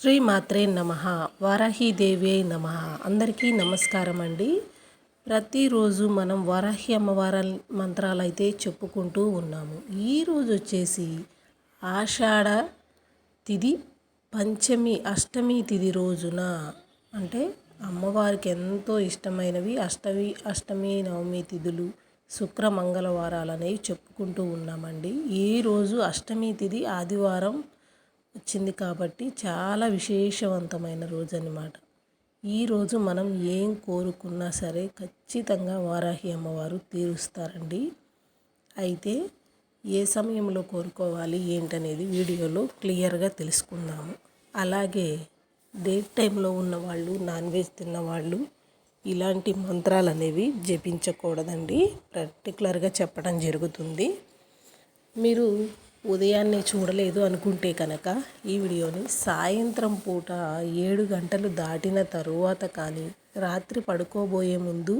శ్రీ మాత్రే నమ వారాహీదేవి నమ. అందరికీ నమస్కారం అండి. ప్రతిరోజు మనం వారాహి అమ్మవార మంత్రాలు అయితే చెప్పుకుంటూ ఉన్నాము. ఈరోజు వచ్చేసి ఆషాఢ తిది పంచమి అష్టమి తిది రోజున అంటే అమ్మవారికి ఎంతో ఇష్టమైనవి అష్టమి అష్టమి నవమి తిథులు శుక్ర మంగళవారాలు అనేవి చెప్పుకుంటూ ఉన్నామండి. ఈరోజు అష్టమి తిది ఆదివారం వచ్చింది కాబట్టి చాలా విశేషవంతమైన రోజు అనమాట ఈరోజు మనం ఏం కోరుకున్నా సరే ఖచ్చితంగా వారాహి అమ్మవారు తీరుస్తారండి. అయితే ఏ సమయంలో కోరుకోవాలి ఏంటనేది వీడియోలో క్లియర్గా తెలుసుకుందాము. అలాగే డేట్ టైంలో ఉన్నవాళ్ళు నాన్ వెజ్ తిన్నవాళ్ళు ఇలాంటి మంత్రాలు అనేవి జపించకూడదండి. పర్టికులర్గా చెప్పడం జరుగుతుంది. మీరు ఉదయాన్నే చూడలేదు అనుకుంటే కనుక ఈ వీడియోని సాయంత్రం పూట ఏడు గంటలు దాటిన తరువాత కానీ రాత్రి పడుకోబోయే ముందు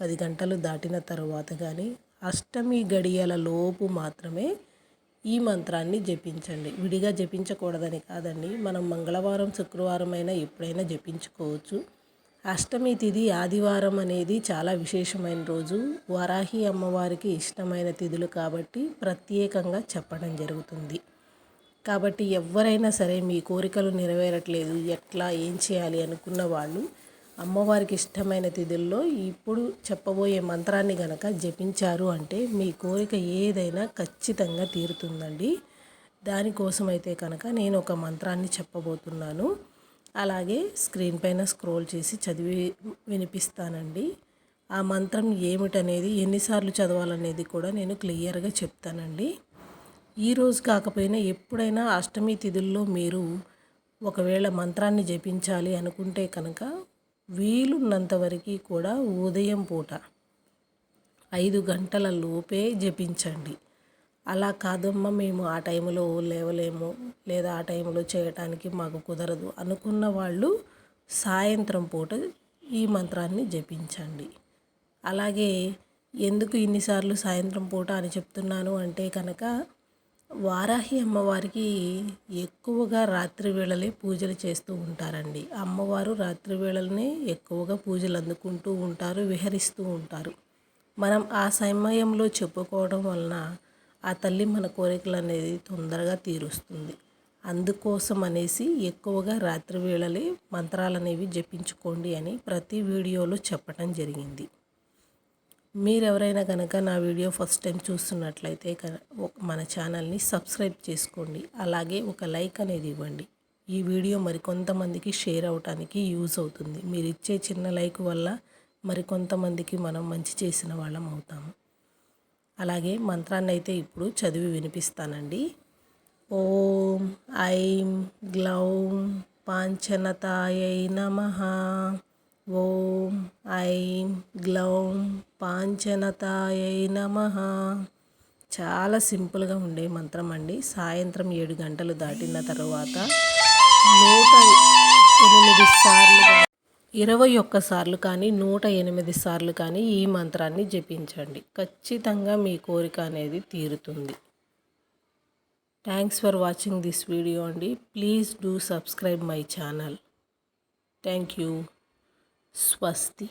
పది గంటలు దాటిన తరువాత కానీ అష్టమి గడియల లోపు మాత్రమే ఈ మంత్రాన్ని జపించండి. విడిగా జపించకూడదని కాదండి మనం మంగళవారం శుక్రవారం అయినా ఎప్పుడైనా జపించుకోవచ్చు. అష్టమి తిథి ఆదివారం అనేది చాలా విశేషమైన రోజు. వరాహి అమ్మవారికి ఇష్టమైన తిథులు కాబట్టి ప్రత్యేకంగా చెప్పడం జరుగుతుంది. కాబట్టి ఎవరైనా సరే మీ కోరికలు నెరవేరట్లేదు ఎట్లా ఏం చేయాలి అనుకున్న వాళ్ళు అమ్మవారికి ఇష్టమైన తిథుల్లో ఇప్పుడు చెప్పబోయే మంత్రాన్ని గనక జపించారు అంటే మీ కోరిక ఏదైనా ఖచ్చితంగా తీరుతుందండి. దానికోసం అయితే కనుక నేను ఒక మంత్రాన్ని చెప్పబోతున్నాను. అలాగే స్క్రీన్ పైన స్క్రోల్ చేసి చదివి వినిపిస్తానండి. ఆ మంత్రం ఏమిటనేది ఎన్నిసార్లు చదవాలనేది కూడా నేను క్లియర్గా చెప్తానండి. ఈరోజు కాకపోయినా ఎప్పుడైనా అష్టమి తిథుల్లో మీరు ఒకవేళ మంత్రాన్ని జపించాలి అనుకుంటే కనుక వీలున్నంత వరకు కూడా ఉదయం పూట ఐదు గంటల లోపే జపించండి. అలా కాదమ్మా మేము ఆ టైంలో లేవలేము లేదా ఆ టైంలో చేయటానికి మాకు కుదరదు అనుకున్న వాళ్ళు సాయంత్రం పూట ఈ మంత్రాన్ని జపించండి. అలాగే ఎందుకు ఇన్నిసార్లు సాయంత్రం పూట అని చెప్తున్నాను అంటే కనుక వారాహి అమ్మవారికి ఎక్కువగా రాత్రి వేళలే పూజలు చేస్తూ ఉంటారండి. అమ్మవారు రాత్రి వేళలనే ఎక్కువగా పూజలు అందుకుంటూ ఉంటారు విహరిస్తూ ఉంటారు. మనం ఆ సమయంలో చెప్పుకోవడం వలన ఆ తల్లి మన కోరికలు అనేది తొందరగా తీరుస్తుంది. అందుకోసం అనేసి ఎక్కువగా రాత్రి వేళలే మంత్రాలు అనేవి జపించుకోండి అని ప్రతి వీడియోలో చెప్పడం జరిగింది. మీరెవరైనా కనుక నా వీడియో ఫస్ట్ టైం చూస్తున్నట్లయితే మన ఛానల్ని సబ్స్క్రైబ్ చేసుకోండి. అలాగే ఒక లైక్ అనేది ఇవ్వండి. ఈ వీడియో మరికొంతమందికి షేర్ అవటానికి యూజ్ అవుతుంది. మీరు ఇచ్చే చిన్న లైక్ వల్ల మరికొంతమందికి మనం మంచి చేసిన వాళ్ళం అవుతాము. అలాగే మంత్రాన్ని అయితే ఇప్పుడు చదివి వినిపిస్తానండి. ఓం ఐం గ్లౌం పాంచనతాయై నమ. ఓం ఐం గ్లౌం పాంచనతాయై నమ. చాలా సింపుల్గా ఉండే మంత్రం అండి. సాయంత్రం ఏడు గంటలు దాటిన తర్వాత నూట ఎనిమిది సార్లు ఇరవై ఒక్కసార్లు కానీ నూట ఎనిమిది సార్లు కానీ ఈ మంత్రాన్ని జపించండి. ఖచ్చితంగా మీ కోరిక అనేది తీరుతుంది. Thanks for watching this video అండి. Please do subscribe my channel thank you స్వస్తి